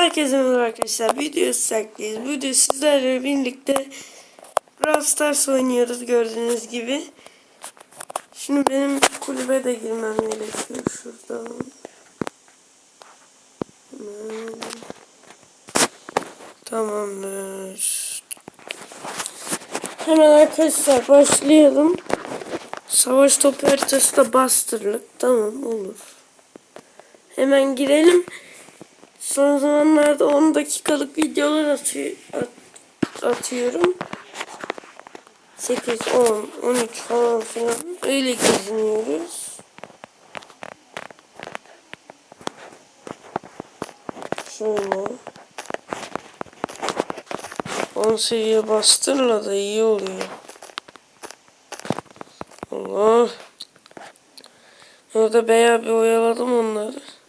Herkese merhaba arkadaşlar. Video saklıyız. Video sizlerle birlikte Brawl Stars oynuyoruz gördüğünüz gibi. Şimdi benim kulübe de girmem gerekiyor şuradan. Tamamdır. Hemen arkadaşlar başlayalım. Savaş topu haritası da bastırılık. Tamam olur. Hemen girelim. Son zamanlarda 10 dakikalık videolar atıyor, at- atıyorum. 8, 10, 13 falan filan öyle geziniyoruz. Şöyle. 10 seviye bastırla da iyi oluyor. Allah. Orada bayağı bir oyaladım onları.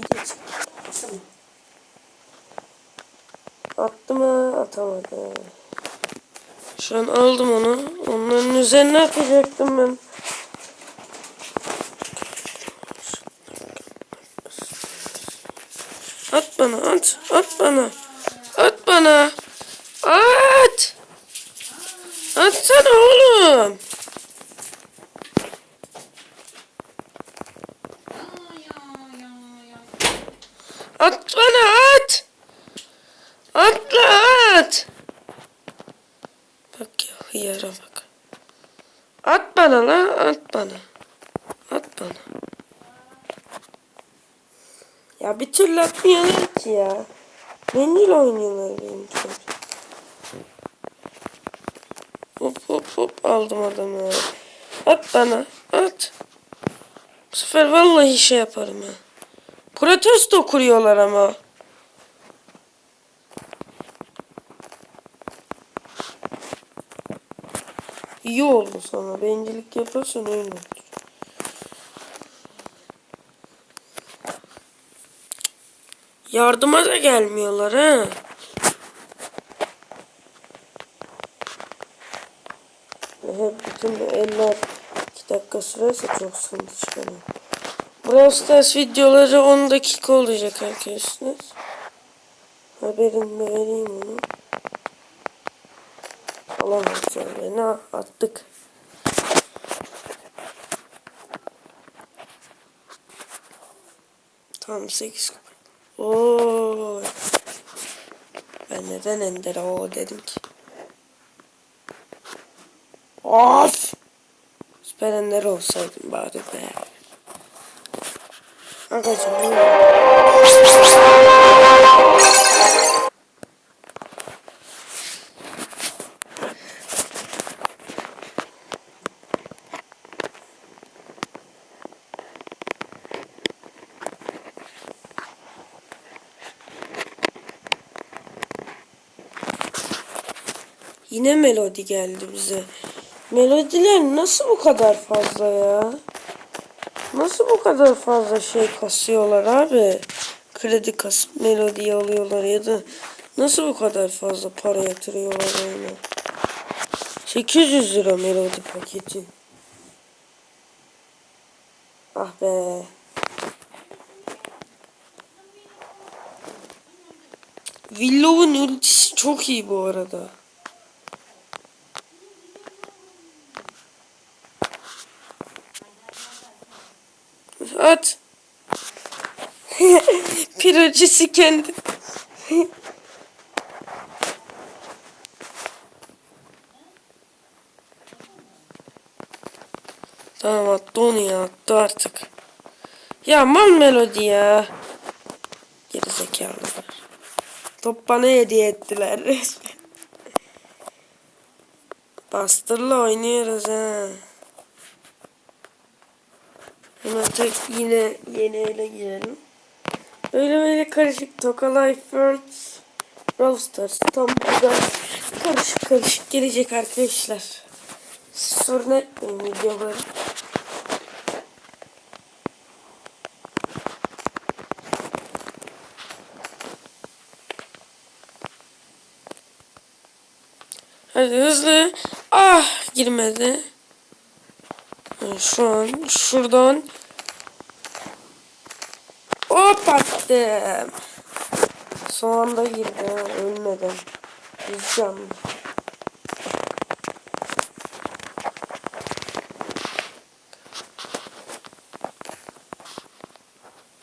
Çek. Tamam. Attı mı? Atamadı. Şu an aldım onu. Onların üzerine atacaktım ben. At bana at. At bana. At bana. At. Atsana oğlum. At bana at. Atla at. Bak ya hıyara bak. At bana la at bana. At bana. Ya bir türlü atmıyorlar ki ya. Bencil oynuyorlar benimkiler. Hop hop hop aldım adamı. At bana at. Bu sefer vallahi şey yaparım ha. Protesto kuruyorlar ama. İyi oldu sana. Bencillik yaparsan öyle olur. Yardıma da gelmiyorlar ha. Hep bütün eller 2 dakika sürerse çok sıkıntı çıkarıyor. Brawl Stars videoları 10 dakika olacak arkadaşlar. Haberini vereyim onu. Alamazlar beni ha, attık. Tam 8 Oo. Ben neden Ender o dedim ki. Of! Süper Ender olsaydım bari be. Yine melodi geldi bize. Melodiler nasıl bu kadar fazla ya? Nasıl bu kadar fazla şey kasıyorlar abi? Kredi kasıp melodiyi alıyorlar ya da nasıl bu kadar fazla para yatırıyorlar oyuna? 800 lira melodi paketi. Ah be. Willow'un ultisi çok iyi bu arada. At. Piracısı kendi. tamam attı onu ya attı artık. Ya mal melodi ya. Gerizekalılar. Top bana hediye ettiler resmen. Bastırla oynuyoruz ha. Hemen tek yine yeni ele girelim. Öyle böyle karışık Toka Life Worlds Brawl Stars tam burada karışık karışık gelecek arkadaşlar. Siz sorun etmeyin videoları. Hadi hızlı. Ah girmedi. Şu an şuradan Hop attım. Son anda girdi ha, ölmeden. Yüz canlı.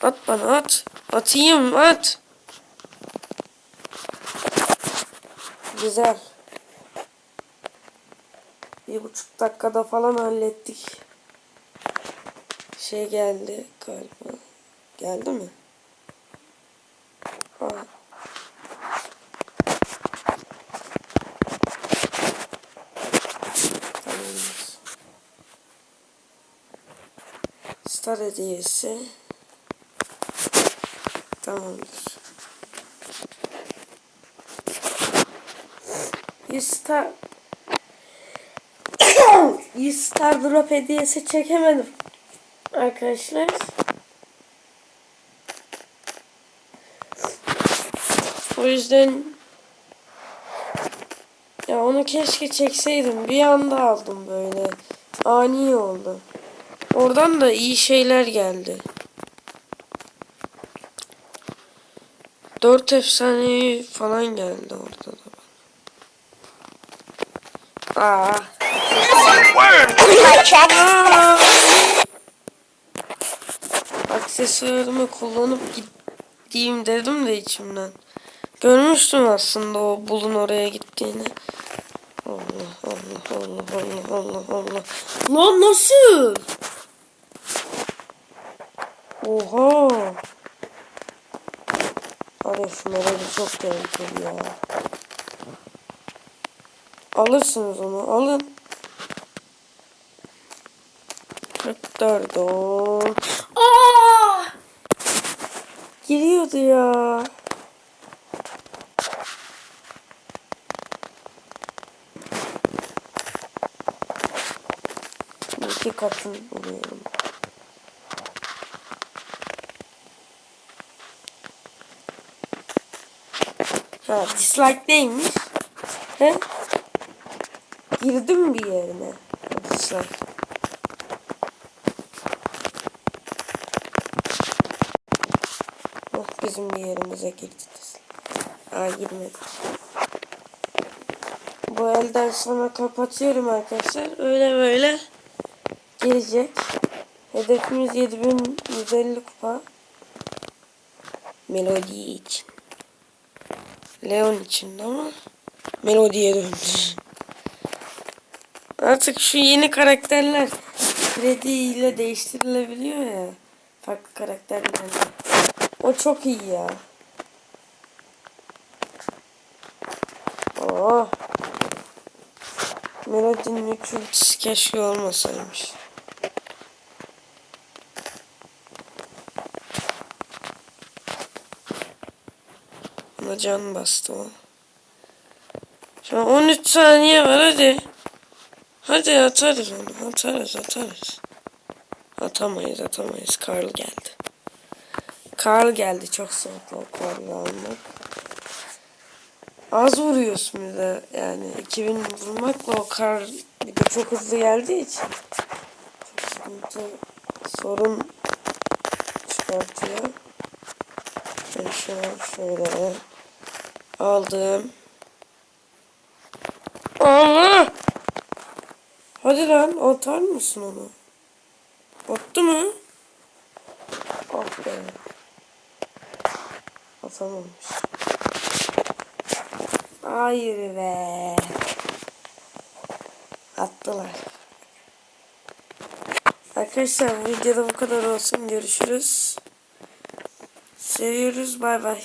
At bana at. Atayım at. Güzel. Bir buçuk dakikada falan hallettik. Şey geldi galiba. Geldi mi? Tamamdır. Star hediyesi. Tamamdır. 100 star 100 star drop hediyesi çekemedim. Arkadaşlar. O yüzden ya onu keşke çekseydim. Bir anda aldım böyle. Ani oldu. Oradan da iyi şeyler geldi. Dört efsane falan geldi orada da. Aa. Aa. Aksesuarımı kullanıp gideyim dedim de içimden. Görmüştüm aslında o bulun oraya gittiğini. Allah Allah Allah Allah Allah Allah. Lan nasıl? Oha. Abi şunlara bir çok tehlikeli ya. Alırsınız onu alın. 44 on. Aa! Giriyordu ya. İki katını buluyorum. Ha dislike neymiş? He? Girdim bir yerine. Dislike. Oh bizim bir yerimize girdi. Aa girmedi. Bu elden sonra kapatıyorum arkadaşlar. Öyle böyle gelecek. Hedefimiz 7150 kupa. Melodi için. Leon için ama Melodi'ye döndü. Artık şu yeni karakterler kredi ile değiştirilebiliyor ya. Farklı karakterlerle. O çok iyi ya. Oh. Melodi'nin üç ultisi keşke olmasaymış. Can bastı o. Şu an 13 saniye var hadi. Hadi atarız onu. Atarız atarız. Atamayız atamayız. Karl geldi. Karl geldi. Çok sevdi o Karl'ı almak. Az vuruyorsun bir de. Yani 2000 vurmakla o Karl bir de çok hızlı geldiği için. Çok sıkıntı sorun çıkartıyor. Ben şu an şöyle aldım. Allah! Hadi lan atar mısın onu? Attı mı? Ah be. Atamamış. Hayır be. Attılar. Arkadaşlar videoda bu kadar olsun. Görüşürüz. Seviyoruz. Bay bay.